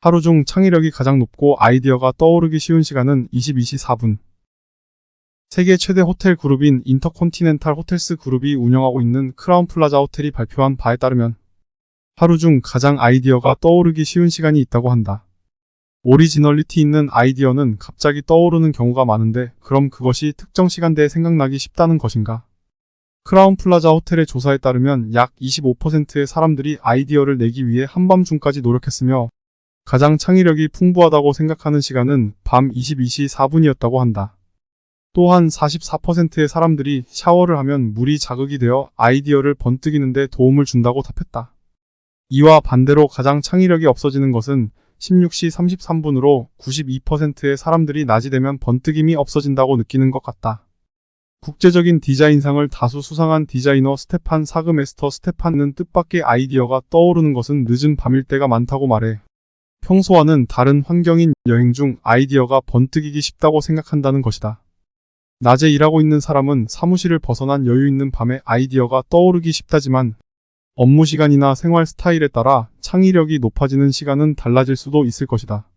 하루 중 창의력이 가장 높고 아이디어가 떠오르기 쉬운 시간은 22시 4분. 세계 최대 호텔 그룹인 인터콘티넨탈 호텔스 그룹이 운영하고 있는 크라운 플라자 호텔이 발표한 바에 따르면 하루 중 가장 아이디어가 떠오르기 쉬운 시간이 있다고 한다. 오리지널리티 있는 아이디어는 갑자기 떠오르는 경우가 많은데 그럼 그것이 특정 시간대에 생각나기 쉽다는 것인가? 크라운 플라자 호텔의 조사에 따르면 약 25%의 사람들이 아이디어를 내기 위해 한밤중까지 노력했으며 가장 창의력이 풍부하다고 생각하는 시간은 밤 22시 4분이었다고 한다. 또한 44%의 사람들이 샤워를 하면 물이 자극이 되어 아이디어를 번뜩이는데 도움을 준다고 답했다. 이와 반대로 가장 창의력이 없어지는 것은 16시 33분으로 92%의 사람들이 낮이 되면 번뜩임이 없어진다고 느끼는 것 같다. 국제적인 디자인상을 다수 수상한 디자이너 스테판 사그메스터 스테판은 뜻밖의 아이디어가 떠오르는 것은 늦은 밤일 때가 많다고 말해. 평소와는 다른 환경인 여행 중 아이디어가 번뜩이기 쉽다고 생각한다는 것이다. 낮에 일하고 있는 사람은 사무실을 벗어난 여유 있는 밤에 아이디어가 떠오르기 쉽다지만 업무 시간이나 생활 스타일에 따라 창의력이 높아지는 시간은 달라질 수도 있을 것이다.